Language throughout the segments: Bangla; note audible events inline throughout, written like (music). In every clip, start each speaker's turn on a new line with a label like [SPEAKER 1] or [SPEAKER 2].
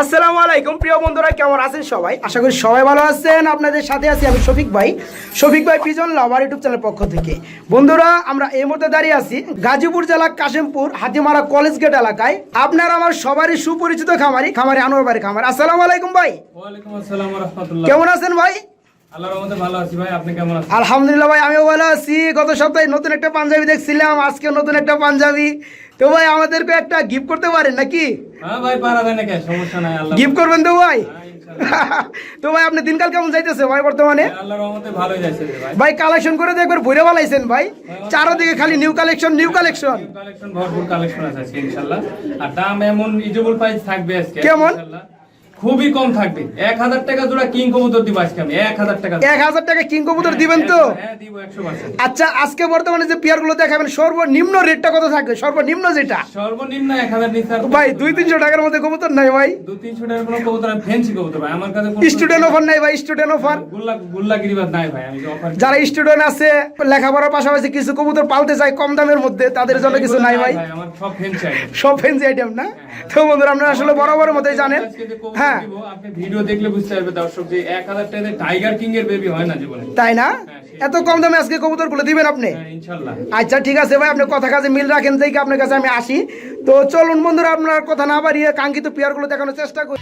[SPEAKER 1] আসসালামু আলাইকুম প্রিয় বন্ধুরা কেমন আছেন সবাই? আশা করি সবাই ভালো আছেন। আপনাদের সাথে আছি আমি শফিক ভাই। শফিক ভাই পিজন লাভার ইউটিউব চ্যানেল পক্ষ থেকে। বন্ধুরা আমরা এই মুহূর্তে দাঁড়িয়ে আছি গাজীপুর জেলা কাশিমপুর হাতিমারা কলেজ গেট এলাকায়। আপনার আমার সবারই সুপরিচিত খামারি খামারি আনোয়ার বাড়ি খামার। আসসালামু আলাইকুম ভাই।
[SPEAKER 2] ওয়ালাইকুম আসসালাম ওয়া রাহমাতুল্লাহ।
[SPEAKER 1] কেমন আছেন ভাই? আলহামদুলিল্লাহ ভাই আমিও ভালো আছি। গত সপ্তাহে নতুন একটা পাঞ্জাবি দেখছিলাম আজকে নতুন একটা পাঞ্জাবি। তো ভাই আমাদেরকে একটা গিফট করতে পারেন নাকি?
[SPEAKER 2] হ্যাঁ
[SPEAKER 1] গিফট করবেন তো ভাই?
[SPEAKER 2] হ্যাঁ, (laughs)
[SPEAKER 1] তো ভাই আপনি দিনকাল কেমন যাইতেছে ভাই বর্তমানে?
[SPEAKER 2] ভাই
[SPEAKER 1] কালেকশন করে তো একবার ভরে বালাইছেন ভাই। চারোদিকে খালি new collection new collection
[SPEAKER 2] collection ভরপুর কালেকশন আছে ইনশাআল্লাহ। আর দাম এমন ইজেবল প্রাইস থাকবে আজকে
[SPEAKER 1] কেমন?
[SPEAKER 2] খুবই কম থাকবে। এক হাজার টাকা জোড়া কিং কবুতর দিব আজকে আমি। এক হাজার টাকা
[SPEAKER 1] এক হাজার টাকা কিং কবুতর দিবেন তো?
[SPEAKER 2] হ্যাঁ
[SPEAKER 1] আচ্ছা আজকে বর্তমানে যে পেয়ারগুলো দেখাবেন সর্বনিম্ন রেটটা কত থাকবে? সর্বনিম্ন যেটা?
[SPEAKER 2] সর্বনিম্ন এক হাজার
[SPEAKER 1] ভাই দুই তিনশো টাকার মধ্যে কবুতর নাই ভাই।
[SPEAKER 2] দু তিনশো টাকার কোনো কবুতর আমি ফেন্সি কবুতর ভাই। আমার কাছে
[SPEAKER 1] স্টুডেন্ট অফার নাই ভাই স্টুডেন্ট অফার
[SPEAKER 2] গুল্লা নাই ভাই আমি অফার
[SPEAKER 1] যারা স্টুডেন্ট আছে লেখাপড়ার পাশাপাশি কিছু কবুতর পালতে চায় কম দামের মধ্যে তাদের জন্য কিছু নাই ভাই।
[SPEAKER 2] সব ফেন্সি আইটেম
[SPEAKER 1] সব ফেন্সি আইটেম না? তো বন্ধুরা আপনারা আসলে বরাবর মতোই জানেন।
[SPEAKER 2] আজকে যে কবুতর
[SPEAKER 1] হ্যাঁ।
[SPEAKER 2] আপনি ভিডিও দেখলে বুঝতে পারবে দর্শক যে এক হাজার টাইগার কিং এর বেবি হয় না জীবনে।
[SPEAKER 1] তাই না?
[SPEAKER 2] হ্যাঁ,
[SPEAKER 1] এত কম দামে আজকে কবুতরগুলো দিবেন আপনি?
[SPEAKER 2] হ্যাঁ,
[SPEAKER 1] আচ্ছা ঠিক আছে ভাই আপনি কথা কাজে মিল রাখেন থেকে আপনার কাছে আমি আসি। তো চলুন বন্ধুরা আপনার কথা না বাড়িয়ে কাঙ্ক্ষিত পেয়ারগুলো দেখানোর চেষ্টা করি।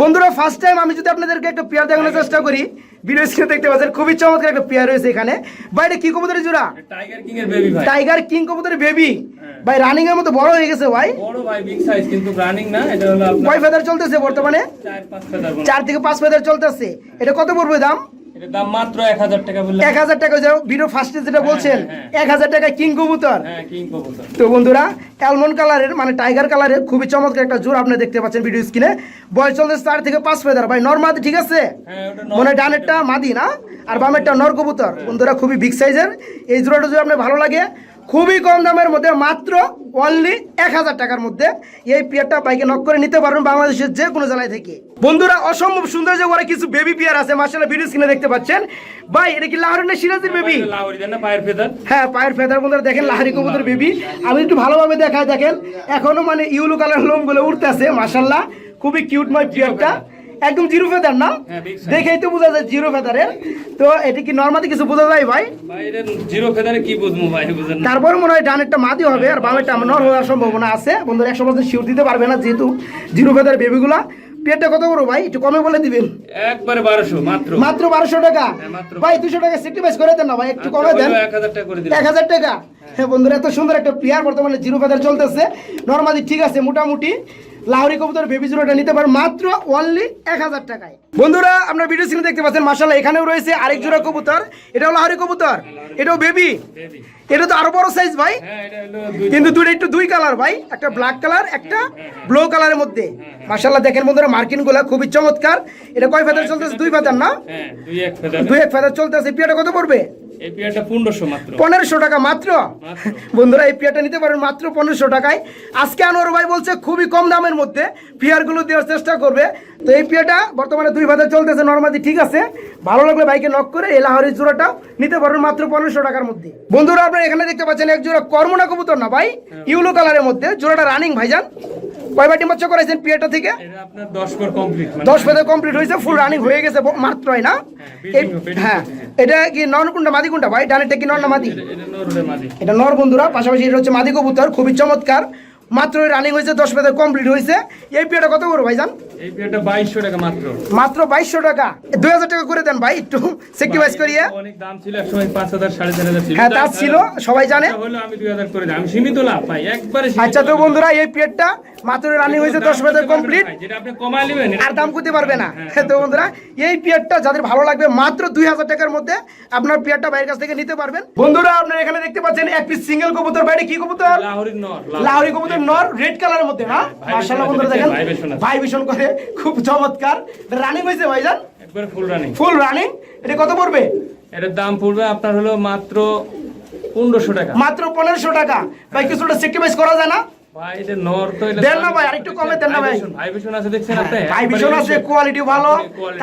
[SPEAKER 1] বন্ধুরা ফার্স্ট টাইম আমি যদি আপনাদেরকে একটা পেয়ার দেখানোর চেষ্টা করি ভিডিও স্ক্রিনে দেখতে পাচ্ছেন খুবই চমৎকার একটা পেয়ার রয়েছে এখানে। ভাই এটা কি কবুতরের জোড়া?
[SPEAKER 2] টাইগার কিং এর বেবি ভাই।
[SPEAKER 1] টাইগার কিং কবুতরের বেবি ভাই রানিং এর মতো বড় হয়ে গেছে ভাই।
[SPEAKER 2] বড় ভাই বিগ সাইজ কিন্তু রানিং না এটা হলো আপনার
[SPEAKER 1] কয় ফেদার চলতেছে বর্তমানে?
[SPEAKER 2] চার পাঁচ ফেদার
[SPEAKER 1] চার থেকে পাঁচ ফেদার চলতেছে। এটা কত পড়বে দাম?
[SPEAKER 2] দাম মাত্র টাকা বললে
[SPEAKER 1] এক হাজার টাকা যাও ভিডিও ফার্স্টে যেটা বলছেন
[SPEAKER 2] হ্যাঁ,
[SPEAKER 1] এক হাজার টাকা কিং কবুতর
[SPEAKER 2] হ্যাঁ কিং কবুতর
[SPEAKER 1] তো বন্ধুরা অ্যালমন্ড কালারের মানে টাইগার কালারের খুবই চমৎকার একটা আপনি দেখতে পাচ্ছেন ভিডিও স্ক্রিনে বয়স চলছে চার থেকে ফেদার ভাই নরমাদি ঠিক আছে?
[SPEAKER 2] হ্যাঁ
[SPEAKER 1] মনে হয় ডানেরটা মাদি না? আর বামেরটা নর কবুতর। বন্ধুরা খুবই বিগ সাইজের এই জোড়াটা যদি আপনার ভালো লাগে খুবই কম দামের মধ্যে মাত্র অনলি এক হাজার টাকার মধ্যে এই পিয়ারটা বাইকে নক করে নিতে পারবেন বাংলাদেশের যে কোনো জেলায় থেকে। বন্ধুরা অসম্ভব সুন্দর যে ওরা কিছু বেবি পিয়ার আছে মার্শাল্লাহ ভিডিও স্ক্রিনে দেখতে পাচ্ছেন। ভাই এটা কি লাহোরের না সিরাজের বেবি
[SPEAKER 2] লাহোরি পায়ের ফেদার?
[SPEAKER 1] হ্যাঁ পায়ের ফেদার। বন্ধুরা দেখেন লাহারি কবুতর বেবি আমি একটু ভালোভাবে দেখায় দেখেন। এখনও মানে ইউলো কালার লোমগুলো উঠতেছে মাশাল্লাহ খুবই কিউট মাই পিয়ারটা একদম জিরো ফেদার না?
[SPEAKER 2] হ্যাঁ।
[SPEAKER 1] দেখেই তো বোঝা যায় জিরো ফেদারের তো এটা কি নর্মালি কিছু বোঝা যায় ভাই?
[SPEAKER 2] জিরো ফেদারে কি বুঝব ভাই বুঝেন
[SPEAKER 1] তারপর মনে হয় ডানেরটা মাদি হবে আর বামেরটা নর হওয়ার সম্ভাবনা আছে। বন্ধুরা একশো পার্সেন্ট শিওর দিতে পারবে না যেহেতু জিরো ফেদার বেবিগুলা পেটটা কত বড় ভাই? একটু কমে বলে দিবেন।
[SPEAKER 2] একবারে বারোশো মাত্র।
[SPEAKER 1] মাত্র বারোশো টাকা?
[SPEAKER 2] হ্যাঁ,
[SPEAKER 1] ভাই দুশো টাকা সেক্রিফাইস করে দেন না ভাই একটু কমে দেন।
[SPEAKER 2] এক হাজার টাকা করে
[SPEAKER 1] টাকা? হ্যাঁ। বন্ধুরা এত সুন্দর একটা প্লেয়ার বর্তমানে জিরো ফেদার চলতেছে। নর্মালি ঠিক আছে মোটামুটি। লাহরি কবুতর বেবি জিরোটা নিতে পারেন মাত্র অনলি এক হাজার টাকায়। বন্ধুরা আপনার ভিডিও স্ক্রিনে দেখতে পাচ্ছেন মাসাল্লাহ এখানেও রয়েছে আরেক জোড়া কবুতর। এটাও লাহরি কবুতর। এটাও বেবি এটা তো আরও বড় সাইজ ভাই।
[SPEAKER 2] হ্যাঁ
[SPEAKER 1] কিন্তু দুটো একটু দুই কালার ভাই একটা ব্ল্যাক কালার একটা ব্লু কালারের মধ্যে। মাসাল্লাহ দেখেন বন্ধুরা মার্কিনগুলা খুবই চমৎকার। এটা কয় ফেদার চলতেছে? দুই ফেদার না?
[SPEAKER 2] হ্যাঁ দুই এক ফেদার
[SPEAKER 1] দুই এক ফেদার চলতেছে। পিয়াটা কত পড়বে?
[SPEAKER 2] এই পিয়ারটা পনেরোশো মাত্র।
[SPEAKER 1] টাকা মাত্র। বন্ধুরা এই পিয়ারটা নিতে পারেন মাত্র পনেরোশো টাকায়। আজকে আনোয়ার ভাই বলছে খুবই কম দামের মধ্যে পিয়ারগুলো দেওয়ার চেষ্টা করবে। তো এই পিয়ারটা বর্তমানে দুই ভাতে চলতেছে নর্মালি ঠিক আছে। ভালো লাগলে বাইকে নক করে এই লাহরির জোড়াটা নিতে পারবেন মাত্র পনেরোশো টাকার মধ্যে। বন্ধুরা আপনারা এখানে দেখতে পাচ্ছেন এক জোড়া কর্মনা কবুতর না ভাই? ইউলো কালারের মধ্যে জোড়াটা রানিং ভাইজান। কয়বার ডিম বাচ্চা করাইছেন পিয়ারটা থেকে?
[SPEAKER 2] দশ কমপ্লিট
[SPEAKER 1] পেতে কমপ্লিট হয়েছে ফুল রানিং হয়ে গেছে না?
[SPEAKER 2] beating
[SPEAKER 1] হ্যাঁ এটা কি নন কোনটা মাদি কোনটা ভাই? ডানেরটা কি নন না মাদি?
[SPEAKER 2] এটা নরুড়ে
[SPEAKER 1] নর বন্ধুরা পাশাপাশি এটা হচ্ছে মাদি কবুতর খুবই চমৎকার। মাত্র রানিং হয়েছে দশ পেতে কমপ্লিট হয়েছে। এই পিয়াটা কত করে ভাইজান?
[SPEAKER 2] এই পিয়ারটা বাইশশো টাকা মাত্র।
[SPEAKER 1] মাত্র বাইশশো টাকা। দুই হাজার টাকা করে দেন ভাই একটু সেক্রিফাইস করিয়ে।
[SPEAKER 2] অনেক দাম ছিল এক সময় পাঁচ হাজার সাড়ে চার হাজার ছিল।
[SPEAKER 1] হ্যাঁ তার ছিল সবাই জানে।
[SPEAKER 2] আচ্ছা, হলো আমি দুই হাজার করে দিই। সীমিত লাভ পাই একবারে
[SPEAKER 1] আচ্ছা তো বন্ধুরা এই পিয়ারটা মাত্র রানিং হয়েছে
[SPEAKER 2] দাম
[SPEAKER 1] দশ পেতে
[SPEAKER 2] করতে পারবেন
[SPEAKER 1] কমপ্লিট
[SPEAKER 2] যেটা আপনি কমায় নেবেন
[SPEAKER 1] আর দাম করতে পারবে না।
[SPEAKER 2] হ্যাঁ,
[SPEAKER 1] তো বন্ধুরা এই পিয়ারটা যাদের ভালো লাগবে মাত্র দুই হাজার টাকার মধ্যে আপনার পিয়ারটা বাইরের কাছ থেকে নিতে পারবেন। বন্ধুরা আপনারা এখানে দেখতে পাচ্ছেন এক পিস সিঙ্গেল কবুতর। বাইরে কি কবুতর?
[SPEAKER 2] নর
[SPEAKER 1] লাহোরি কবুতর নর রেড কালারের মধ্যে না মাশাআল্লাহ বন্ধুরা দেখেন।
[SPEAKER 2] ভাই
[SPEAKER 1] ভাই ভীষণ করে। খুব চমৎকার। রানিং হয়েছে ভাইজান?
[SPEAKER 2] একবার ফুল রানিং
[SPEAKER 1] ফুল রানিং এটা কত পড়বে?
[SPEAKER 2] এটার দাম পড়বে আপনার হলো মাত্র পনেরোশো টাকা।
[SPEAKER 1] মাত্র পনেরোশো টাকা। ভাই কিছুটা সেক্রিফাইস করা যায় না?
[SPEAKER 2] ভাই এটা নর তো
[SPEAKER 1] দেন না ভাই, আরেকটু কমে দেন না ভাই।
[SPEAKER 2] ভাইবেশন আছে দেখছেন আপনি?
[SPEAKER 1] ভাই আছে কোয়ালিটি ভালো।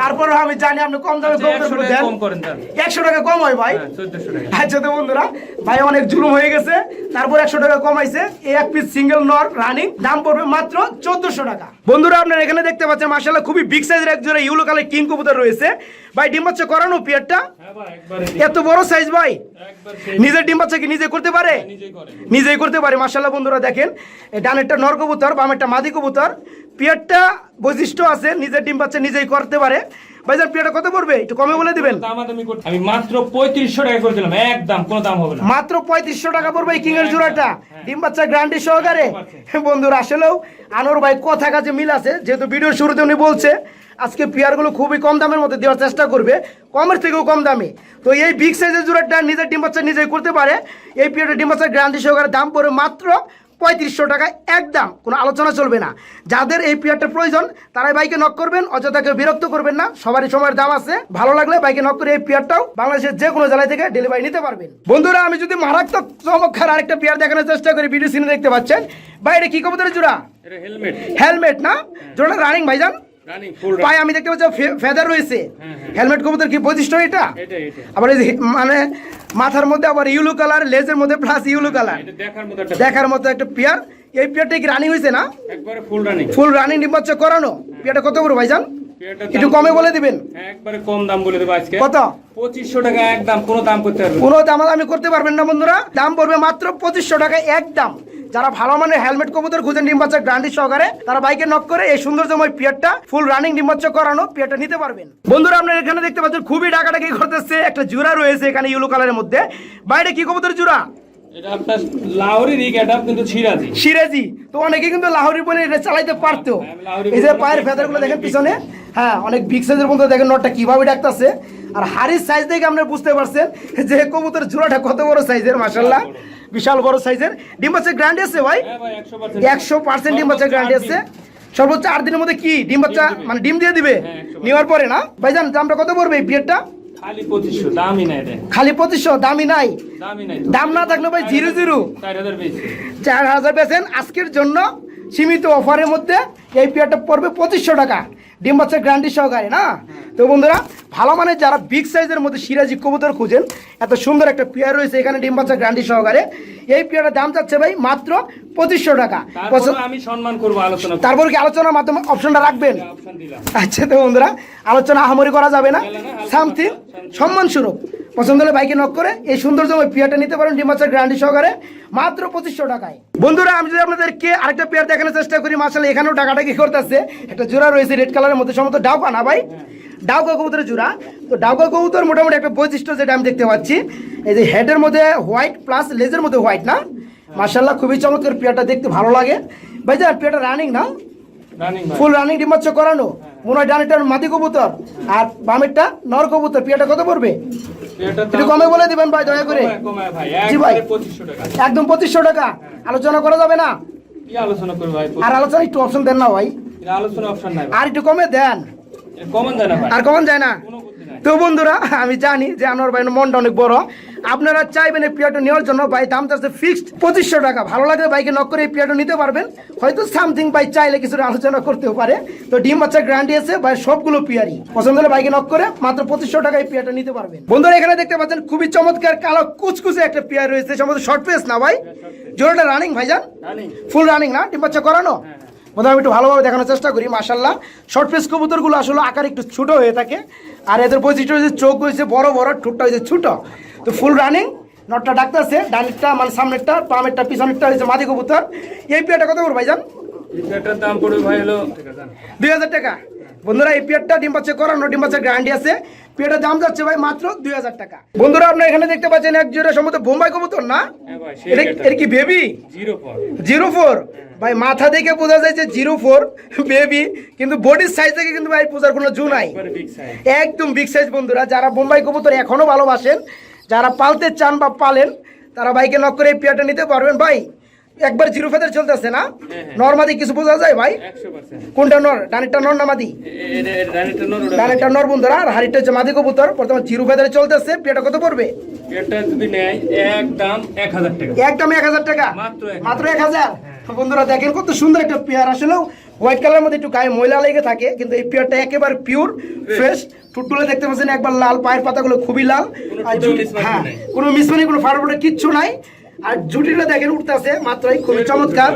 [SPEAKER 1] তারপরে আমি জানি আপনি কম দামে কম
[SPEAKER 2] 100
[SPEAKER 1] দামে
[SPEAKER 2] টাকা
[SPEAKER 1] দেন।
[SPEAKER 2] কম করেন তার।
[SPEAKER 1] একশো টাকা কম হয় ভাই।
[SPEAKER 2] হ্যাঁ 1400 টাকা।
[SPEAKER 1] আচ্ছা তো বন্ধুরা ভাই অনেক জুলুম হয়ে গেছে। তারপর একশো টাকা কমাইছে এই এক পিস সিঙ্গেল নর রানিং দাম পড়বে মাত্র চোদ্দশো টাকা। বন্ধুরা আপনারা এখানে দেখতে পাচ্ছেন মাসাল্লাহ খুবই বিগ সাইজের এক জোড়া ইউলো কালার কিং কবুতর রয়েছে। ভাই ডিম হচ্ছে করানো পিয়ারটা।
[SPEAKER 2] হ্যাঁ।
[SPEAKER 1] এত বড় সাইজ ভাই। নিজের ডিম বাচ্চা কি নিজে করতে পারে?
[SPEAKER 2] নিজেই
[SPEAKER 1] করতে পারে মাসাল্লাহ বন্ধুরা দেখেন। ডানেরটা নর কবুতর বামেরটা মাদি কবুতর। পিয়ারটা বৈশিষ্ট্য আছে নিজের ডিম বাচ্চা নিজেই করতে পারে। ভাইজান পিয়ারটা কত পড়বে? একটু কমে বলে দিবেন।
[SPEAKER 2] আমি মাত্র 3500 টাকা করে একদম কোনো দাম হবে না।
[SPEAKER 1] মাত্র পঁয়ত্রিশশো টাকা পড়বে জোড়াটা। ডিম বাচ্চা গ্রান্ডি সহকারে। বন্ধুরা আসলেও আনোর ভাই কথা কাজে মিল আছে যেহেতু ভিডিওর শুরুতে উনি বলছে আজকে পেয়ারগুলো খুবই কম দামের মধ্যে দেওয়ার চেষ্টা করবে কমের থেকেও কম দামে। তো এই বিগ সাইজের জোড়াটা নিজের ডিম বাচ্চা নিজেই করতে পারে। এই পেয়ারটা ডিম বাচ্চা গ্রান্ডি সহকারে দাম পড়বে মাত্র পঁয়ত্রিশশো টাকা একদম কোনো আলোচনা চলবে না। যাদের এই পেয়ারটার প্রয়োজন তারাই বাইকে নক করবেন অযথাকে বিরক্ত করবেন না সবারই সময়ের দাম আছে। ভালো লাগলে বাইকে নক করে এই পেয়ারটাও বাংলাদেশের যে কোনো জেলায় থেকে ডেলিভারি নিতে পারবেন। বন্ধুরা আমি যদি মারাত্মক চমৎকার আরেকটা পেয়ার দেখানোর চেষ্টা করি ভিডিও সিনে দেখতে পাচ্ছেন। বাইরে কি কবুতরের জোড়া?
[SPEAKER 2] এটা হেলমেট
[SPEAKER 1] হেলমেট না? জোড়া রানিং ভাইজান? পায়ে আমি দেখতে পাচ্ছি ফেদার রয়েছে।
[SPEAKER 2] হ্যাঁ, হ্যাঁ।
[SPEAKER 1] হেলমেট কবুতর কি বৈশিষ্ট্য এটা? আবার এই মানে মাথার মধ্যে আবার ইউলো কালার লেজের মধ্যে প্লাস ইউলো কালার
[SPEAKER 2] দেখার মতো একটা
[SPEAKER 1] পেয়ার। এই পেয়ারটা কি রানিং হয়েছে না?
[SPEAKER 2] একবারে ফুল রানিং
[SPEAKER 1] ফুল রানিং করানো। পেয়ারটা কত করে ভাইজান? একটু কমে বলে দিবেন।
[SPEAKER 2] হ্যাঁ, একবারে কম দাম বলে দেবো আজকে।
[SPEAKER 1] কত?
[SPEAKER 2] পঁচিশশো টাকা একদম কোনো দাম করতে পারবে
[SPEAKER 1] কোনো দাম আমি করতে পারবেন না বন্ধুরা। দাম পড়বে মাত্র পঁচিশশো টাকা এক দাম। যারা ভালো মানের হেলমেট কবুতর খুঁজেন ডিম বাচ্চা গ্রান্ডি সহকারে তারা বাইকে নক করে এই সৌন্দর্যময় পিয়ারটা ফুল রানিং ডিম করানো পিয়ারটা নিতে পারবেন। বন্ধুরা আপনারা এখানে দেখতে পাচ্ছেন খুবই ডাকাডাকি করতেছে। একটা জোড়া রয়েছে এখানে ইউলো কালারের মধ্যে। বাইরে কি কবুতর জোড়া
[SPEAKER 2] এটা আপনার লাহোরেরই গেট কিন্তু সিরাজি।
[SPEAKER 1] সিরাজি। তো অনেকে কিন্তু লাহোরি বলে এটা চালাইতে পারতো।
[SPEAKER 2] হ্যাঁ,
[SPEAKER 1] এই যে পায়ের দেখেন পিছনে। হ্যাঁ অনেক বিগ সাইজের মধ্যে দেখেন নটটা কীভাবে ডাকতেছে। আর হাড়ির সাইজ দেখে আপনারা বুঝতে পারছেন যে কবুতর জোড়াটা কত বড় সাইজের মাসাল্লাহ বিশাল বড় সাইজের। ডিম বাচ্চা গ্র্যান্ড আছে ভাই?
[SPEAKER 2] হ্যাঁ একশো পার্সেন্ট
[SPEAKER 1] ডিম বাচ্চা গ্যারান্টি আছে। সর্বোচ্চ আট দিনের মধ্যে কি ডিম বাচ্চা মানে ডিম দিয়ে দিবে?
[SPEAKER 2] হ্যাঁ, 100%
[SPEAKER 1] নেওয়ার পরে না? ভাই ভাইজান দামটা কত পড়বে এই বিয়েরটা
[SPEAKER 2] খালি পঁচিশশো দামই নাই
[SPEAKER 1] দাম না থাকলে ভাই জিরো জিরো।
[SPEAKER 2] চার হাজার বেশি।
[SPEAKER 1] চার হাজার পেয়েছেন। আজকের জন্য সীমিত অফারের মধ্যে এই পেয়ারটা পড়বে পঁচিশশো টাকা। ডিম বাচ্চা গ্যারান্টি সহকারে না? তো বন্ধুরা ভালো মানে যারা বিগ সাইজের মধ্যে সিরাজি কবুতর খুঁজেন এত সুন্দর একটা পেয়ার রয়েছে এখানে ডিম বাচ্চা গ্যারান্টি সহকারে। এই পেয়ারের দাম যাচ্ছে ভাই মাত্র পঁচিশশো টাকা।
[SPEAKER 2] আমি সম্মান করব আলোচনা
[SPEAKER 1] তারপর কি আলোচনার মাধ্যমে অপশনটা রাখবেন? আচ্ছা তো বন্ধুরা আলোচনা আহামরি করা যাবে না। সামথিং সম্মান স্বরূপ পছন্দ হলে বাইকে নক করে এই সৌন্দর্যময় পেয়ারটা নিতে পারেন ডিমাচার গ্যারান্টি সহকারে মাত্র পঁচিশশো টাকায়। বন্ধুরা আমি যদি আপনাদেরকে আরেকটা পেয়ার দেখানোর চেষ্টা করি মাসালে এখানেও টাকাটা কি করতেছে? একটা জোড়া রয়েছে রেড কালারের মধ্যে সম্ভবত ডাউকা না ভাই? ডাউকা কবুতরের জোড়া। তো ডাউকা কবুতর মোটামুটি একটা বৈশিষ্ট্য যেটা আমি দেখতে পাচ্ছি এই যে হেডের মধ্যে হোয়াইট প্লাস লেজের মধ্যে হোয়াইট না? মার্শাল্লাহ খুবই চমৎকার পেয়ারটা দেখতে ভালো লাগে। ভাই যা পেয়ারটা রানিং না? ফুল রানিং ডিমাচ্ছ করানো। মনে হয় ডানেরটার মাদি কবুতর। আর বামেরটা নর কবুতর। পিয়াটা কত পড়বে? একটু কমে বলে দিবেন ভাই দয়া করে। জি ভাই। একদম পঁচিশশো টাকা। আলোচনা করা যাবে না? আর আলোচনা একটু অপশন দেন না ভাই। আর একটু কমে দেন। আর কমন যায় না। তো বন্ধুরা আমি জানি যে আমার ভাই মনটা অনেক বড়। আপনারা চাইবেন এই পিয়াটা নেওয়ার জন্য ভাই দাম আছে ফিক্সড পঁচিশশো টাকা। ভালো লাগলে বাইকে নক করে এই পিয়াটা নিতে পারবেন। হয়তো সামথিং ভাই চাইলে কিছুটা আলোচনা করতেও পারে। তো ডিম বাচ্চা গ্যারান্টি আছে ভাই সবগুলো পিয়ারি। পছন্দ হলে বাইকে নক করে মাত্র পঁচিশশো টাকা এই পিয়াটা নিতে পারবেন। বন্ধুরা এখানে দেখতে পাচ্ছেন খুবই চমৎকার কালো কুচকুচে একটা পিয়ার রয়েছে। সম্ভবত শর্ট পেস না ভাই? জোরটা রানিং ভাইজান? ফুল রানিং না? ডিম বাচ্চা করানো? আমি একটু ভালোভাবে দেখানোর চেষ্টা করি মাসাল্লাহ শর্ট ফেস কবুতরগুলো আসলে আকার একটু ছোটো হয়ে থাকে। আর এদের বৈশিষ্ট্য হয়েছে চোখ হয়েছে বড় বড় ঠোঁটটা হয়েছে ছোটো। তো ফুল রানিং নটটা ডাকতেছে ডানেরটা মানে সামনেরটা পামেরটা পিছনেরটা হয়েছে মাদি কবুতর। এই পেয়ারটা কত করব ভাইজান?
[SPEAKER 2] এটার দাম পড়বে ভাই হলো
[SPEAKER 1] দুই হাজার টাকা। বন্ধুরা এই পেয়ারটা ডিম বাচ্চা করানো ডিম বাচ্চা গ্যারান্টি আছে। পেয়ারটার দাম যাচ্ছে ভাই মাত্র দুই হাজার টাকা। বন্ধুরা আপনারা এখানে দেখতে পাচ্ছেন এক জোড়া সম্ভবত বোম্বাই কবুতর না?
[SPEAKER 2] হ্যাঁ
[SPEAKER 1] এটা এটা কি বেবি?
[SPEAKER 2] Zero for.
[SPEAKER 1] ভাই মাথা দেখে বোঝা যায় যে জিরো ফোর বেবি। কিন্তু বডির সাইজ থেকে কিন্তু ভাই পূজার কোনো জু নাই। একদম বিগ সাইজ বন্ধুরা। যারা বোম্বাই কবুতর এখনও ভালোবাসেন যারা পালতে চান বা পালেন তারা ভাইকে নক করে এই পেয়ারটা নিতে পারবেন। ভাই একবার জিরো ফেদার চলতেছে না? নরমাদি কিছু বোঝা যায় ভাই? কোনটা নর? ডানেরটা নর না মাদি?
[SPEAKER 2] নর
[SPEAKER 1] ডানেরটা নর বন্ধুরা আর হাড়িটা হচ্ছে মাদি কবুতর। বর্তমান জিরো ফেদারে চলতেছে পেয়ারটা কত পড়বে?
[SPEAKER 2] একদম এক হাজার টাকা। মাত্র এক
[SPEAKER 1] হাজার। বন্ধুরা দেখেন কত সুন্দর একটা পেয়ার। আসলেও হোয়াইট কালার মধ্যে একটু গায়ে ময়লা লেগে থাকে কিন্তু এই পেয়ারটা একেবারে পিওর ফ্রেশ টুটুলে দেখতে পাচ্ছেন একবার লাল পায়ের পাতাগুলো খুবই লাল। হ্যাঁ কোনো মিসমানি কোনো ফাড়ফাড়ে কিচ্ছু নাই। আর জুটিটা দেখেন উঠতেছে মাত্রই খুবই চমৎকার।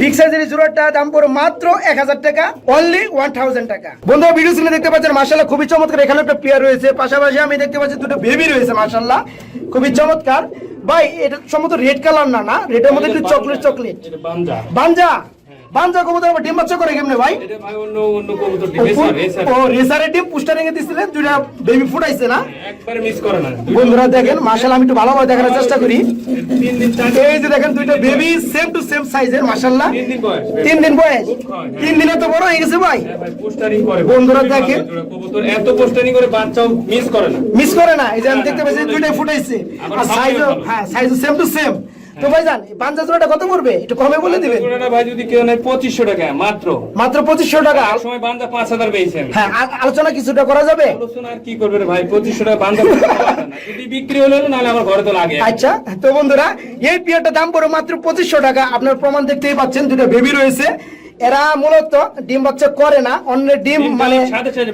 [SPEAKER 1] বিগ সাইজের জোড়াটা দাম পড়ে মাত্র এক হাজার টাকা অনলি ওয়ান থাউজেন্ড টাকা। বন্ধু ভিডিও স্ক্রিনে দেখতে পাচ্ছেন মার্শাল্লাহ খুবই চমৎকার এখানে একটা পেয়ার রয়েছে। পাশাপাশি আমি দেখতে পাচ্ছি দুটো বেবি রয়েছে মার্শাল্লাহ খুবই চমৎকার। ভাই এটা সম্ভবত রেড কালার না না? রেডের মধ্যে একটু চকলেট চকলেট
[SPEAKER 2] বাঞ্জা।
[SPEAKER 1] বাঞ্জা? বাঞ্জা কবুতর আবার ডিম বাচ্চা করে কেমনে ভাই?
[SPEAKER 2] এটা ভাই অন্য অন্য কবুতর
[SPEAKER 1] ও,
[SPEAKER 2] রেসার। রেসার
[SPEAKER 1] রেসারের ডিম পুষ্টা রেখে দিছিলেন দুইটা বেবি ফুটাইছে না?
[SPEAKER 2] একবারে মিস করে না।
[SPEAKER 1] বন্ধুরা দেখেন মার্শাল আমি একটু ভালোভাবে দেখানোর চেষ্টা করি। এই যে দেখেন দুইটা বেবি সেম টু সেম সাইজের মার্শাল্লাহ
[SPEAKER 2] তিন দিন বয়স।
[SPEAKER 1] তিন দিন বয়স। তিন দিনে তো বড় হয়ে গেছে ভাই।
[SPEAKER 2] হ্যাঁ
[SPEAKER 1] বন্ধুরা দেখেন।
[SPEAKER 2] কবুতর এত পোস্টারিং করে বাচ্চাও মিস করে না।
[SPEAKER 1] মিস করে না। এই যে আমি দেখতে পাচ্ছি দুইটাই ফুটাইছে আর সাইজও হ্যাঁ সাইজও সেম টু সেম তো ভাই জান বাঞ্জা জোড়াটা কত পড়বে? একটু কমে বলে দিবেন।
[SPEAKER 2] জোড়াটা ভাই যদি কেউ নেয় পঁচিশশো টাকা মাত্র।
[SPEAKER 1] মাত্র পঁচিশশো টাকা?
[SPEAKER 2] আর সময় বান্দা পাঁচ হাজার আমি
[SPEAKER 1] হ্যাঁ আলোচনা কিছুটা করা যাবে?
[SPEAKER 2] আলোচনা আর কি করবে রে ভাই? পঁচিশশো টাকা বান্দা যদি বিক্রি হলো নাহলে আমার ঘরে তো লাগে।
[SPEAKER 1] আচ্ছা তো বন্ধুরা এই পিয়ারটা দাম পড়ে মাত্র পঁচিশশো টাকা। আপনার প্রমাণ দেখতেই পাচ্ছেন দুটো বেবি রয়েছে। এরা মূলত ডিম বাচ্চা করে না অন্য ডিম মানে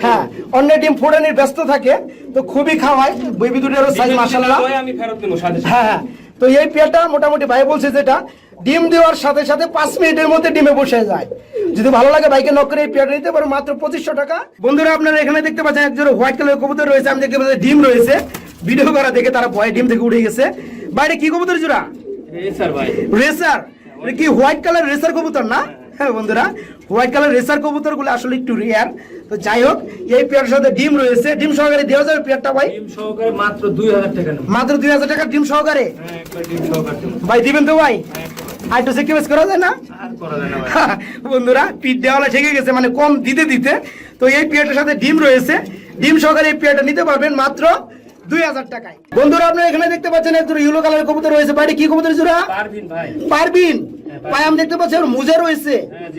[SPEAKER 1] হ্যাঁ অন্যের ডিম ফুটানির ব্যস্ত থাকে তো খুবই খাওয়ায়। বেবি দুটোরও সাইজ মাসাল্লাহ। হ্যাঁ হ্যাঁ। তো এই পেয়ারটা মোটামুটি ভাই বলছে যেটা ডিম দেওয়ার সাথে সাথে পাঁচ মিনিটের মধ্যে ডিমে বসে যায়। যদি ভালো লাগে বাইকে নক করে এই পেয়ারটা নিতে পারো মাত্র পঁচিশশো টাকা। বন্ধুরা আপনারা এখানে দেখতে পাচ্ছেন একজন হোয়াইট কালার কবুতর রয়েছে আমি দেখতে পাচ্ছি ডিম রয়েছে। ভিডিও করা দেখে তারা ভয় ডিম থেকে উঠে গেছে। বাইরে কি কবুতর জোড়া?
[SPEAKER 2] স্যার ভাই।
[SPEAKER 1] রেসার কি হোয়াইট কালার রেসার কবুতর না? হ্যাঁ বন্ধুরা হোয়াইট কালার রেসার কবুতরগুলো আসলে একটু রেয়ার তো যাই হোক এই পেয়ারের সাথে ডিম রয়েছে। ডিম সহকারে দেওয়া যাবে পেয়ারটা ভাই?
[SPEAKER 2] ডিম সহকারে মাত্র দুই হাজার টাকা
[SPEAKER 1] মাত্র দুই হাজার টাকা ডিম সহকারে?
[SPEAKER 2] হ্যাঁ একবার ডিম সহকারে
[SPEAKER 1] ভাই দিবেন তো ভাই?
[SPEAKER 2] হ্যাঁ,
[SPEAKER 1] আর একটু সেক্রিফাইস করা যায় না?
[SPEAKER 2] আর করা যায় না ভাই।
[SPEAKER 1] বন্ধুরা পিঠ দেওয়ালা ঠেকে গেছে মানে কম দিতে দিতে। তো এই পেয়ারটার সাথে ডিম রয়েছে। ডিম সহকারে এই পেয়ারটা নিতে পারবেন মাত্র দুই হাজার টাকায়। বন্ধুরা আপনারা এখানে দেখতে পাচ্ছেন একজন ইউলো কালারের কবুতর রয়েছে। বাইরে কি কবুতর জোড়া?
[SPEAKER 2] পারবিন ভাই।
[SPEAKER 1] পারবিন পায়ে আমি দেখতে পাচ্ছি ওর মুজে রয়েছে।
[SPEAKER 2] হ্যাঁ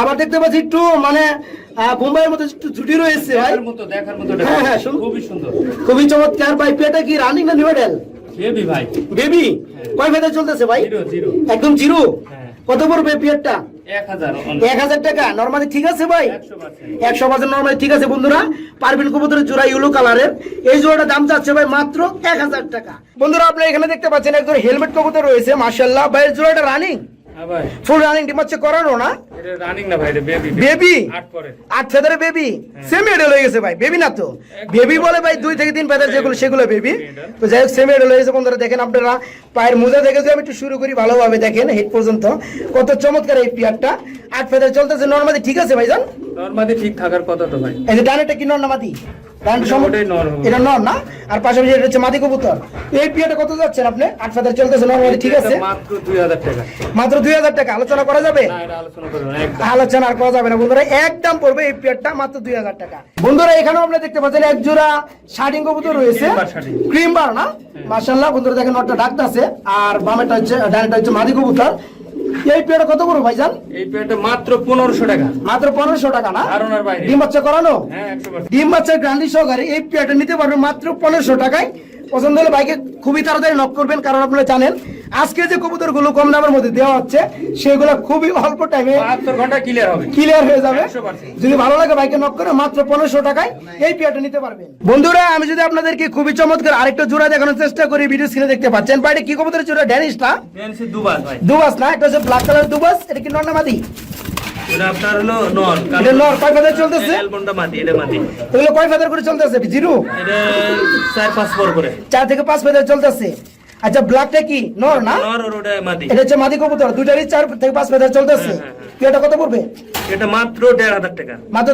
[SPEAKER 1] আবার দেখতে পাচ্ছি একটু মানে বোম্বাইয়ের মতো একটু ছুটি রয়েছে ভাই। হ্যাঁ, হ্যাঁ।
[SPEAKER 2] খুবই সুন্দর।
[SPEAKER 1] খুবই চমৎকার ভাই। পেটা কি রানিং না নিউডেল
[SPEAKER 2] বেবি ভাই।
[SPEAKER 1] বেবি কয় ফেদা চলতেছে ভাই? একদম জিরো
[SPEAKER 2] হ্যাঁ।
[SPEAKER 1] কত পড়বে পিয়ারটা?
[SPEAKER 2] এক হাজার
[SPEAKER 1] টাকা? নর্মালি ঠিক আছে ভাই?
[SPEAKER 2] একশো পার্সেন্ট
[SPEAKER 1] নর্মালি ঠিক আছে বন্ধুরা। পারবিন কবুতরের জোড়া ইউলো কালারের এই জোড়াটা দাম চাচ্ছে ভাই মাত্র এক হাজার টাকা। বন্ধুরা আপনারা এখানে দেখতে পাচ্ছেন একজন হেলমেট কবুতর রয়েছে মার্শাল্লাহ ভাই জোড়াটা রানিং ফুল রানিং ডিম হচ্ছে করানো না?
[SPEAKER 2] রানিং না ভাই বেবি।
[SPEAKER 1] বেবি?
[SPEAKER 2] আট
[SPEAKER 1] ফেদারে বেবি?
[SPEAKER 2] হ্যাঁ।
[SPEAKER 1] সেমি হয়ে গেছে ভাই বেবি না তো? বেবি বলে ভাই দুই থেকে তিন ফেদার যেগুলো সেগুলো বেবি। তো যাই হোক সেমি এডেল হয়ে গেছে বন্ধুরা দেখেন আপনারা পায়ের মোজা দেখে যদি আমি একটু শুরু করি ভালোভাবে দেখেন হেড পর্যন্ত কত চমৎকার এই পিয়ারটা। আট ফেদার চলতেছে নর্মাদি ঠিক আছে ভাইজান?
[SPEAKER 2] নর্মালি ঠিক থাকার কথা তো ভাই।
[SPEAKER 1] এই যে ডানেটা কি নর না মাদি ডানটা সম-
[SPEAKER 2] ওটাই নর হবে।
[SPEAKER 1] এটা নর না? আর পাশাপাশি এটা হচ্ছে মাদি কবুতর। এই পিয়ারটা কত যাচ্ছেন আপনি? আট ফেদার চলতেছে নর্মালি ঠিক আছে?
[SPEAKER 2] মাত্র দুই হাজার টাকা।
[SPEAKER 1] মাত্র দুই হাজার টাকা। আলোচনা করা যাবে? আর করা যাবে না বন্ধুরা। একদম পড়বে এই পেয়ারটা মাত্র দুই হাজার টাকা। বন্ধুরা এখানেও আপনারা দেখতে পাচ্ছেন এক জোড়া শার্টিং কবুতর রয়েছে। ক্রিম বার না? মার্শাল্লাহ বন্ধুরা দেখেন নটটা আর বামেটা হচ্ছে ডানেটা হচ্ছে মাদি কবুতর। এই পেয়ারটা কত বড় ভাইজান?
[SPEAKER 2] এই প্যান্টটা মাত্র পনেরোশো টাকা।
[SPEAKER 1] মাত্র পনেরোশো টাকা না?
[SPEAKER 2] ধারণার বাইরে।
[SPEAKER 1] ডিম বাচ্চা করানো?
[SPEAKER 2] হ্যাঁ একশো পার্সেন্ট।
[SPEAKER 1] ডিম বাচ্চার গ্রান্ডি সহকারে এই পেয়ারটা নিতে পারবে মাত্র পনেরোশো টাকায়। পছন্দ হলে বাইকে খুবই তাড়াতাড়ি নক করবেন কারণ আপনারা জানেন আজকে যে কবুতরগুলো কম দামের মধ্যে দেওয়া হচ্ছে সেগুলো খুবই অল্প টাইমে
[SPEAKER 2] ঘণ্টা ক্লিয়ার হবে।
[SPEAKER 1] ক্লিয়ার হয়ে যাবে। যদি ভালো লাগে বাইকে নক করে মাত্র পনেরোশো টাকায় এই পেয়ারটা নিতে পারবেন। বন্ধুরা আমি যদি আপনাদেরকে খুবই চমৎকার আরেকটা জোড়া দেখানোর চেষ্টা করি ভিডিও স্ক্রিনে দেখতে পাচ্ছেন। বাইরে কি কবুতরের জোড়া? ড্যানিশ না?
[SPEAKER 2] দুবাস
[SPEAKER 1] দুবাস না এটা হচ্ছে ব্ল্যাক কালার দুবাস এটা কি নর্নামাদি
[SPEAKER 2] এটা আপনার হলো নর
[SPEAKER 1] এটা নর কয় ফেদার চলতেছে?
[SPEAKER 2] অ্যালবনটা মাটি এটা মাটি।
[SPEAKER 1] এগুলো কয় ফেদার করে চলতেছে? জিরো?
[SPEAKER 2] এটা চার পাঁচ পর করে।
[SPEAKER 1] চার থেকে পাঁচ ফেদার চলতেছে। আচ্ছা ব্ল্যাকটা কি? নর না?
[SPEAKER 2] নর আর ওটা মাটি।
[SPEAKER 1] এটা হচ্ছে মাদি কবুতর। দুটারই চার থেকে পাঁচ ফেদার চলতেছে। এটা কত পড়বে?
[SPEAKER 2] এটা মাত্র দেড় হাজার টাকা।
[SPEAKER 1] মাত্র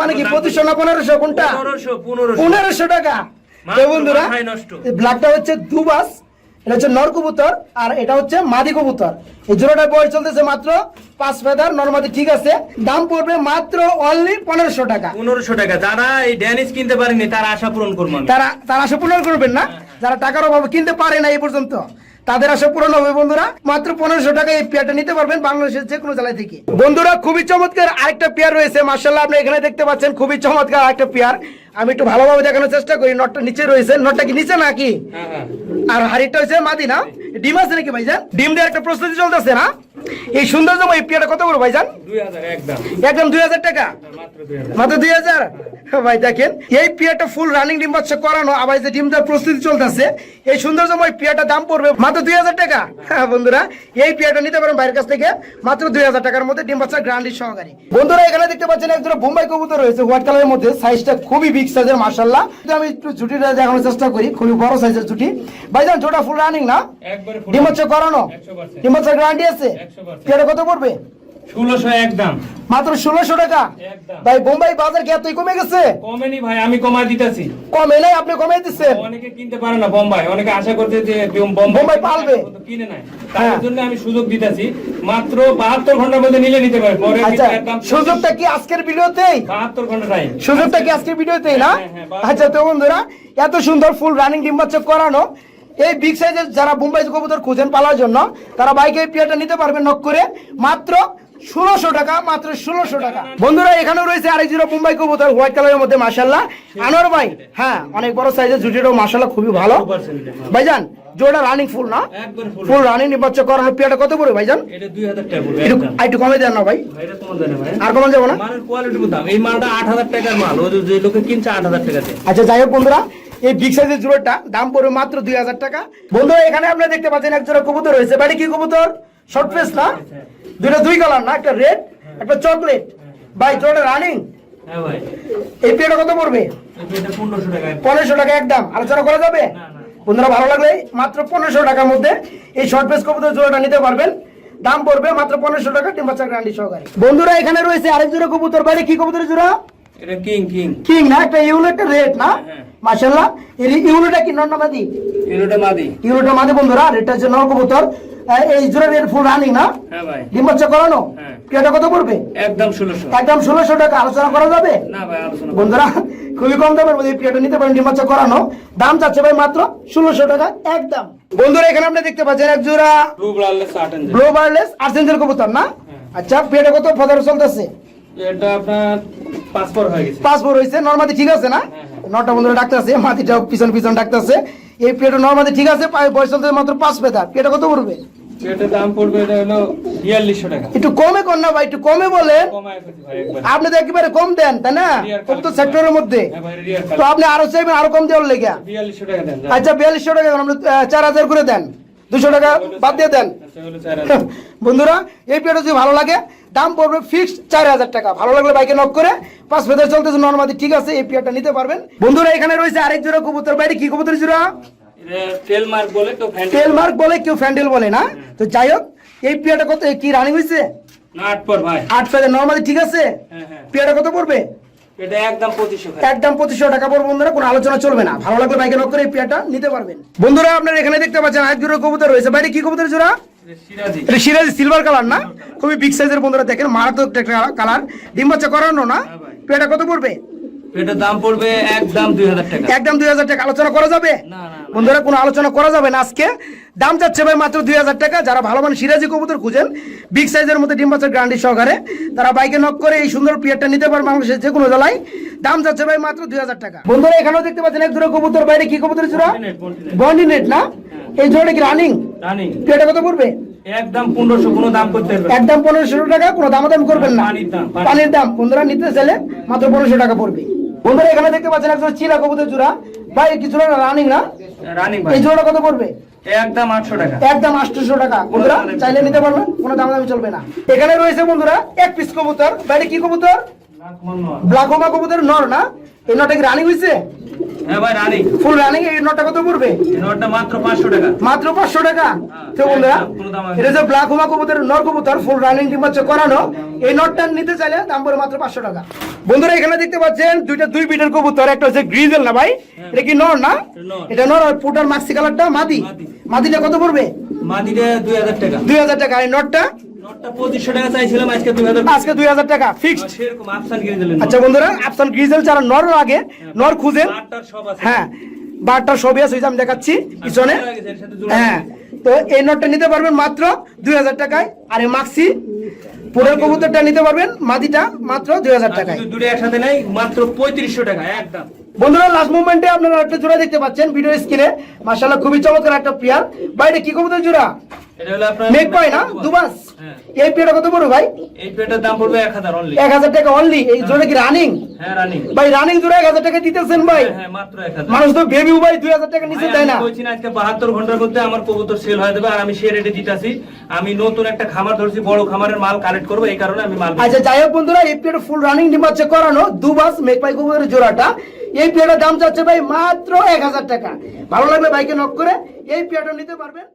[SPEAKER 1] মানে কি পঁচিশশো না পনেরোশো? কোনটা? টাকা। তো বন্ধুরা। ব্ল্যাকটা হচ্ছে দুবাস। এটা হচ্ছে নর কবুতর আর এটা হচ্ছে মাদি কবুতর। এই জোড়াটার বয়স চলতেছে মাত্র পাঁচ ফেদার নর্মাদি ঠিক আছে। দাম পড়বে মাত্র অনলি পনেরোশো টাকা।
[SPEAKER 2] পনেরোশো টাকা। যারা এই ড্যানিস কিনতে পারেনি তারা আশা পূরণ করবেন।
[SPEAKER 1] তারা তারা আশা পূরণ করবেন না। যারা টাকার অভাবে কিনতে পারে না এই পর্যন্ত। তাদের আশা পূরণ হবে বন্ধুরা। মাত্র পনেরোশো টাকা এই পেয়ারটা নিতে পারবেন বাংলাদেশের যে কোনো জেলায় থেকে। বন্ধুরা খুবই চমৎকার আরেকটা পেয়ার রয়েছে। মার্শাল্লাহ আপনি এখানে দেখতে পাচ্ছেন খুবই চমৎকার আরেকটা পেয়ার। আমি একটু ভালোভাবে দেখানোর চেষ্টা করি। নটটা নিচে রয়েছে। নটটা কি নিচে নাকি?
[SPEAKER 2] হ্যাঁ হ্যাঁ।
[SPEAKER 1] আর হাড়িটা হয়েছে মাদি না? ডিম আছে নাকি ভাইজান? ডিম দিয়ে একটা প্রস্তুতি চলতেছে না? এই সুন্দর জমা এই পেয়ারটা কত ভাইজান?
[SPEAKER 2] দুই হাজার একদম।
[SPEAKER 1] দুই হাজার টাকা?
[SPEAKER 2] মাত্র দুই হাজার।
[SPEAKER 1] ভাই দেখেন এই পিয়াটা ফুল রানিং ডিম বাচ্চা করানো আবার যে ডিম দেওয়ার প্রস্তুতি চলতেছে। এই সৌন্দর্যময় পিয়াটা দাম পড়বে মাত্র দুই হাজার টাকা? হ্যাঁ বন্ধুরা এই পিয়াটা নিতে পারেন বাইরের কাছ থেকে মাত্র দুই হাজার টাকার মধ্যে ডিম বাচ্চা গ্রান্ডি সহকারী। বন্ধুরা এখানে দেখতে পাচ্ছেন একজন বোম্বাই কবুতর রয়েছে হোয়াইট কালারের মধ্যে সাইজটা খুবই বিগ সাইজের মার্শাল্লাহ আমি একটু ছুটিটা দেখানোর চেষ্টা করি খুবই বড় সাইজের ছুটি ভাইজান জোটা ফুল রানিং না? ডিম বাচ্চা করানো? ডিম বাচ্চা গ্রান্ডি আছে?
[SPEAKER 2] 100%
[SPEAKER 1] কত পড়বে?
[SPEAKER 2] ষোলোশো একদম
[SPEAKER 1] মাত্র ষোলোশো টাকা? ভাই বোম্বাই বাজার কি এতই কমে গেছে?
[SPEAKER 2] কমেনি ভাই আমি কমাই দিতেছি।
[SPEAKER 1] কমে নাই আপনি কমে দিচ্ছেন।
[SPEAKER 2] অনেকে কিনতে পারে না বোম্বাই। অনেকে আশা করছে যে
[SPEAKER 1] বোম্বাই পালবে।
[SPEAKER 2] কিনে নাই।
[SPEAKER 1] হ্যাঁ।
[SPEAKER 2] তার জন্য আমি সুযোগ দিতেছি। মাত্র বাহাত্তর ঘণ্টার মধ্যে নিলে নিতে পরে।
[SPEAKER 1] আচ্ছা সুযোগটা কি আজকের ভিডিওতেই?
[SPEAKER 2] ঘণ্টা টাইম
[SPEAKER 1] সুযোগটা কি আজকের ভিডিওতেই না?
[SPEAKER 2] হ্যাঁ, হ্যাঁ,
[SPEAKER 1] আচ্ছা তো বন্ধুরা এত সুন্দর ফুল রানিং ডিম বাচ্চা করানো এই বিগ সাইজের যারা বোম্বাই কবুতর খুঁজেন পালার জন্য তারা বাইকে এই পিয়াটা নিতে পারবেন নক করে। মাত্র ষোলোশো টাকা মাত্র ষোলোশো টাকা। বন্ধুরা এখানেও রয়েছে আরেক জিরো বোম্বাই কবুতর হোয়াইট কালারের মধ্যে মাসাল্লাহ আনোয়ার ভাই হ্যাঁ অনেক বড় সাইজের জুটিটাও মাসাল্লাহ খুবই ভালো। ভাইজান জোড়া রানিং ফুল না?
[SPEAKER 2] ফুল
[SPEAKER 1] রানিং ডিম বাচ্চা করানো পিয়াটা কত পড়বে ভাইজান?
[SPEAKER 2] টাকা
[SPEAKER 1] একটু কমে দেন না ভাই। আর কমে যাব না?
[SPEAKER 2] এই মালটা আট হাজার টাকার মাল যে লোকে কিনছে আট হাজার টাকাতে।
[SPEAKER 1] আচ্ছা যাই হোক বন্ধুরা এই বিগ সাইজের জোড়াটা দাম পড়বে মাত্র দুই হাজার টাকা। বন্ধুরা এখানে আপনারা দেখতে পাচ্ছেন এক জোড়া কবুতর রয়েছে। বাড়ি কি কবুতর? শর্ট ফেস না? দুটো দুই কালার না? একটা রেড একটা চকলেট ভাই রানিং
[SPEAKER 2] হ্যাঁ
[SPEAKER 1] এই পেটা কত পড়বে?
[SPEAKER 2] পনেরোশো টাকা।
[SPEAKER 1] পনেরোশো টাকা একদম। আলোচনা করা যাবে?
[SPEAKER 2] না, না।
[SPEAKER 1] বন্ধুরা ভালো লাগলে মাত্র পনেরোশো টাকার মধ্যে এই শর্ট ফেস কবুতর জোড়াটা নিতে পারবেন। দাম পড়বে মাত্র পনেরোশো টাকা টিম বাচ্চা গ্রান্ডি সহকারে। বন্ধুরা এখানে রয়েছে আরেক জোড়া কবুতর। বাড়ি কি কবুতর জোড়া?
[SPEAKER 2] এটা কিং কিং।
[SPEAKER 1] কিং না একটা ইউলো একটা রেড না?
[SPEAKER 2] হ্যাঁ।
[SPEAKER 1] এর ইউলোটা কি
[SPEAKER 2] মাদি?
[SPEAKER 1] ইউরোটা মাঝে বন্ধুরা নর কবুতর। এই জোড়া ফুল রানিং না?
[SPEAKER 2] হ্যাঁ ভাই।
[SPEAKER 1] ডিম বাচ্চা করানো?
[SPEAKER 2] হ্যাঁ।
[SPEAKER 1] এটা কত পড়বে?
[SPEAKER 2] একদম ষোলোশো।
[SPEAKER 1] একদম ষোলোশো টাকা আলোচনা করা যাবে?
[SPEAKER 2] না ভাই আলোচনা
[SPEAKER 1] বন্ধুরা খুবই কম দামের মধ্যে এই নিতে পারেন ডিম বাচ্চা করানো। দাম চাচ্ছে ভাই মাত্র ষোলোশো টাকা একদম। বন্ধুরা এখানে আপনি দেখতে পাচ্ছেন এক জোড়া
[SPEAKER 2] ব্লু
[SPEAKER 1] ব্লো বার্লেস কবুতর না? আচ্ছা পিয়াটা কত ফদার চলতেছে?
[SPEAKER 2] এটা আপনার পাসপোর্ট হয়ে গেছে।
[SPEAKER 1] পাসপোর্ট হয়েছে নর্মাদি ঠিক আছে না? নটা বন্ধুরা ডাক্তার আছে মাটিটা পিছন পিছন এই নর্মাদি ঠিক আছে বয়স চলতে মাত্র পাঁচ পেতা পিয়াটা কত পড়বে? একটু কমে কর না ভাই একটু কমে বলেন। আপনি তো একেবারে কম দেন তাই না? সেক্টরের মধ্যে।
[SPEAKER 2] হ্যাঁ
[SPEAKER 1] তো আপনি আরও চাইবেন আরও কম দেওয়ার লেগে
[SPEAKER 2] বিয়াল্লিশশো টাকা দেন
[SPEAKER 1] আচ্ছা বিয়াল্লিশশো টাকা আমরা চার হাজার করে দেন। দুশো টাকা বাদ দিয়ে দেন। বন্ধুরা এই পেয়ারটা যদি ভালো লাগে দাম পড়বে ফিক্সড চার হাজার টাকা। ভালো লাগলে বাইকে নক করে পাঁচ ফেদার চলতেছে নর্মাদি ঠিক আছে এই পেয়ারটা নিতে পারবেন। বন্ধুরা এখানে রয়েছে আরেক জোড়া কবুতর। বাইরে কি কবুতর জোড়া?
[SPEAKER 2] তেল মার্ক বলে তো
[SPEAKER 1] তেল মার্ক বলে। কেউ ফ্যান্ডেল বলে না। তো যাই হোক এই পেয়ারটা কত কি রানিং হয়েছে
[SPEAKER 2] আট পর ভাই।
[SPEAKER 1] আট ফেদার নর্মাদি ঠিক আছে?
[SPEAKER 2] হ্যাঁ হ্যাঁ।
[SPEAKER 1] পেয়ারটা কত পড়বে?
[SPEAKER 2] এটা একদম
[SPEAKER 1] টাকা পড়বে বন্ধুরা কোনো আলোচনা চলবে না। ভালো লাগলে বাইকে নক করে এই নিতে পারবেন। বন্ধুরা আপনারা এখানে দেখতে পাচ্ছেন আরেক জোড়া কবুতর রয়েছে। বাইরে কি কবুতর জোড়া?
[SPEAKER 2] সিরাজি।
[SPEAKER 1] এটা সিরাজি সিলভার কালার না? খুবই বিগ সাইজের বন্ধুরা দেখেন মারাত্মক একটা কালার ডিম বাচ্চা করানো না? পেয়াটা কত পড়বে?
[SPEAKER 2] এটার দাম পড়বে একদম দুই হাজার টাকা।
[SPEAKER 1] একদম দুই হাজার টাকা আলোচনা করা যাবে?
[SPEAKER 2] না, না, না।
[SPEAKER 1] বন্ধুরা কোনো আলোচনা করা যাবে না আজকে। দাম যাচ্ছে ভাই মাত্র দুই হাজার টাকা। যারা ভালো মান সিরাজি কবুতর খুঁজেন বিগ সাইজের মধ্যে ডিম বাচ্চার গ্রান্ডি সহকারে তারা বাইকে নক করে এই সুন্দর পিয়ারটা নিতে পারে বাংলাদেশের যে কোনো জেলায়। দাম যাচ্ছে ভাই মাত্র দুই হাজার টাকা। বন্ধুরা এখানেও দেখতে পাচ্ছেন এক কবুতর। বাইরে কি কবুতর। বন্ডি নেট না? এই কি রানিং কত পড়বে?
[SPEAKER 2] একদম পনেরোশো কোনো দাম করতে
[SPEAKER 1] একদম পনেরোশো টাকা কোনো দামাদাম করবেন না।
[SPEAKER 2] পানির দাম, পানি।
[SPEAKER 1] পানির দাম। বন্ধুরা নিতে চাইলে মাত্র পনেরোশো টাকা পড়বে। বন্ধুরা এখানে দেখতে পাচ্ছেন একজন চিলা কবুতর জোড়া। ভাই কি জোড়া রানিং না?
[SPEAKER 2] রানিং ভাই।
[SPEAKER 1] এই জোড়াটা কত পড়বে?
[SPEAKER 2] একদম আটশো টাকা।
[SPEAKER 1] একদম আটশোশো টাকা। বন্ধুরা চাইলে নিতে পারবেন কোনো দাম দাম চলবে না। এখানে রয়েছে বন্ধুরা এক পিস কবুতর। বাইরে কি কবুতর?
[SPEAKER 2] ব্ল্যাক মন।
[SPEAKER 1] ব্লাকোমা কবুতর নর না? এই নটা কি রানিং হয়েছে
[SPEAKER 2] হ্যাঁ ভাই রানি।
[SPEAKER 1] ফুল রানিং এই নটা কত পড়বে?
[SPEAKER 2] এই নোটটা মাত্র পাঁচশো টাকা।
[SPEAKER 1] মাত্র পাঁচশো টাকা? তো বন্ধুরা
[SPEAKER 2] কোনো দাম হবে না।
[SPEAKER 1] এটা যে ব্ল্যাক হোমা কবুতর নর কবুতর ফুল রানিং ডিম বাচ্চা করানো এই নটটা নিতে চাইলে দাম পড়ে মাত্র পাঁচশো টাকা। বন্ধুরা এখানে দেখতে পাচ্ছেন দুইটা দুই বিটের কবুতর একটা হচ্ছে গ্রিজেল না ভাই? এটা কি নর না? এটা নর। আর পুটার মাক্সি কালারটা মাদি।
[SPEAKER 2] মাদি।
[SPEAKER 1] মাদিটা কত পড়বে?
[SPEAKER 2] মাদিটা দুই হাজার টাকা।
[SPEAKER 1] দুই হাজার টাকা এই নটটা?
[SPEAKER 2] আজকে দুই হাজার
[SPEAKER 1] টাকা ফিক্সড আচ্ছা বন্ধুরা আফসান গ্রিজেল যারা নর লাগে নর খুঁজেন।
[SPEAKER 2] আটটার সব আছে।
[SPEAKER 1] হ্যাঁ আছে আমি দেখাচ্ছি পিছনে। হ্যাঁ তো এই নটটা নিতে পারবেন মাত্র দুই হাজার টাকায় আর এই মাক্সি পুরো কবুতরটা নিতে পারবেন মাদিটা মাত্র দুই হাজার টাকায়।
[SPEAKER 2] দুটো একসাথে নেই মাত্র পঁয়ত্রিশশো টাকা একদম।
[SPEAKER 1] বন্ধুরা লাস্ট মুভমেন্টে আপনারা একটা জোড়া দেখতে পাচ্ছেন ভিডিও স্ক্রিনে মাশাআল্লাহ খুবই চমৎকার একটা পেয়ার ভাই এটা কি কবুতর জোড়া?
[SPEAKER 2] এটা হলো আপনার
[SPEAKER 1] পাই না? দুবাস?
[SPEAKER 2] হ্যাঁ।
[SPEAKER 1] এই কত বড় ভাই?
[SPEAKER 2] এই পেটার দাম পড়বে এক হাজার অনলি
[SPEAKER 1] এক হাজার টাকা অনলি এই জোড়া কি রানিং
[SPEAKER 2] হ্যাঁ রানিং
[SPEAKER 1] ভাই রানিং জোড়া এক হাজার টাকা দিতেছেন ভাই।
[SPEAKER 2] হ্যাঁ হ্যাঁ, মাত্র এক হাজার।
[SPEAKER 1] মানুষ তো বেবি ভাই দুই হাজার টাকা নিচে দেয়
[SPEAKER 2] আমি
[SPEAKER 1] না।
[SPEAKER 2] বলছি না আজকে বাহাত্তর ঘণ্টার মধ্যে আমার কবুতর সেল হয়ে যাবে আর আমি সে রেটে দিতেছি। আমি নতুন একটা খামার ধরছি বড় খামারের মাল কালেক্ট করব এই কারণে আমি মাল
[SPEAKER 1] আচ্ছা যাই হোক বন্ধুরা এই পেয়ারটা ফুল রানিং ডিমাচ্ছে করানো। দুবাস মেঘপাই কবুতরের জোড়াটা। এই পেয়ারটার দাম চাচ্ছে ভাই মাত্র এক হাজার টাকা। ভালো লাগবে বাইকে নক করে এই পেয়ারটা নিতে পারবেন।